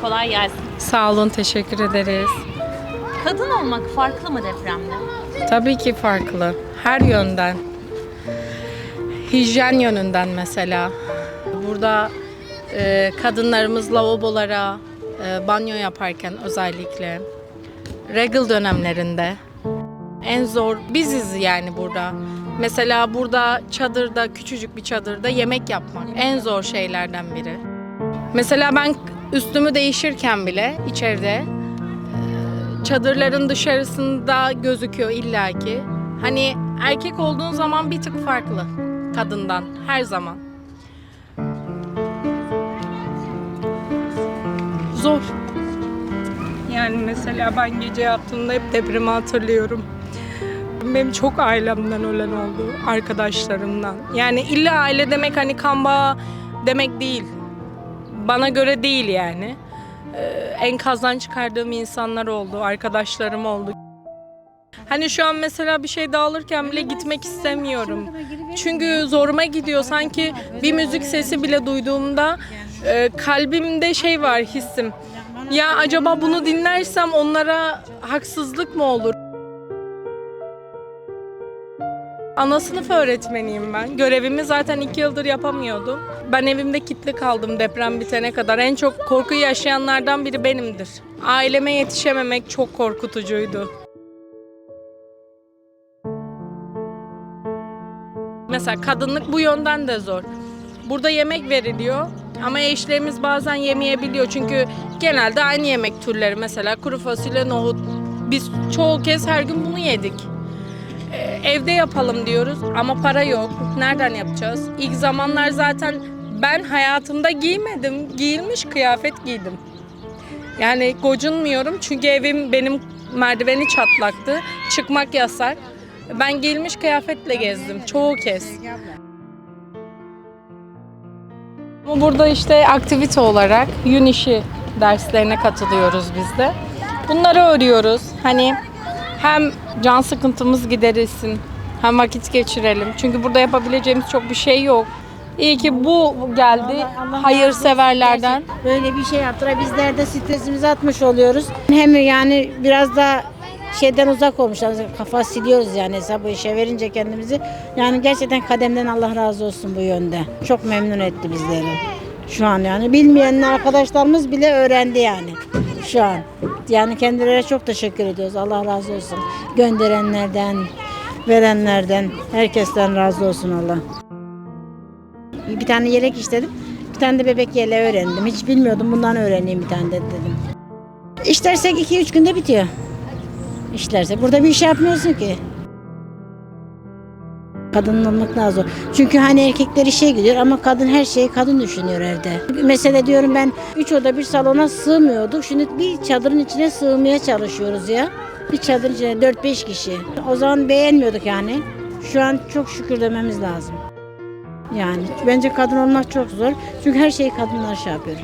Kolay gelsin. Sağ olun, teşekkür ederiz. Kadın olmak farklı mı depremde? Tabii ki farklı. Her yönden. Hijyen yönünden mesela. Burada e, kadınlarımız lavabolara e, banyo yaparken özellikle regal dönemlerinde en zor biziz yani burada. Mesela burada çadırda, küçücük bir çadırda yemek yapmak en zor şeylerden biri. Mesela ben üstümü değişirken bile içeride çadırların dışarısında gözüküyor illaki. Hani erkek olduğun zaman bir tık farklı kadından her zaman. Zor. Yani mesela ben gece yattığımda hep depremi hatırlıyorum. Benim çok ailemden ölen oldu, arkadaşlarımdan. Yani illa aile demek hani kan bağı demek değil. Bana göre değil yani enkazdan çıkardığım insanlar oldu, arkadaşlarım oldu. Hani şu an mesela bir şey dağılırken bile gitmek istemiyorum. Çünkü zoruma gidiyor. Sanki bir müzik sesi bile duyduğumda e, kalbimde şey var hissim. Ya acaba bunu dinlersem onlara haksızlık mı olur? Ana sınıf öğretmeniyim ben. Görevimi zaten iki yıldır yapamıyordum. Ben evimde kilitli kaldım deprem bitene kadar. En çok korku yaşayanlardan biri benimdir. Aileme yetişememek çok korkutucuydu. Mesela kadınlık bu yönden de zor. Burada yemek veriliyor ama eşlerimiz bazen yemeyebiliyor. Çünkü genelde aynı yemek türleri mesela kuru fasulye, nohut. Biz çoğu kez her gün bunu yedik evde yapalım diyoruz ama para yok. Nereden yapacağız? İlk zamanlar zaten ben hayatımda giymedim. Giyilmiş kıyafet giydim. Yani gocunmuyorum çünkü evim benim merdiveni çatlaktı. Çıkmak yasak. Ben giyilmiş kıyafetle gezdim çoğu kez. Burada işte aktivite olarak yün işi derslerine katılıyoruz biz de. Bunları öğreniyoruz. Hani hem can sıkıntımız giderilsin, hem vakit geçirelim. Çünkü burada yapabileceğimiz çok bir şey yok. İyi ki bu geldi Allah razı hayırseverlerden. Böyle bir şey yaptılar. Bizler de stresimizi atmış oluyoruz. Hem yani biraz da şeyden uzak olmuşlar. Kafa siliyoruz yani hesabı işe verince kendimizi. Yani gerçekten kademden Allah razı olsun bu yönde. Çok memnun etti bizleri. Şu an yani bilmeyen arkadaşlarımız bile öğrendi yani şu an. Yani kendilerine çok teşekkür ediyoruz. Allah razı olsun. Gönderenlerden, verenlerden, herkesten razı olsun Allah. Bir tane yelek istedim. Bir tane de bebek yeleği öğrendim. Hiç bilmiyordum. Bundan öğreneyim bir tane de dedim. İşlersek 2-3 günde bitiyor. İşlersek. Burada bir iş yapmıyorsun ki. Kadının olmak daha zor. Çünkü hani erkekler işe gidiyor ama kadın her şeyi kadın düşünüyor evde. Mesela diyorum ben 3 oda bir salona sığmıyorduk. Şimdi bir çadırın içine sığmaya çalışıyoruz ya. Bir çadırın içine 4-5 kişi. O zaman beğenmiyorduk yani. Şu an çok şükür dememiz lazım. Yani bence kadın olmak çok zor. Çünkü her şeyi kadınlar şey yapıyor.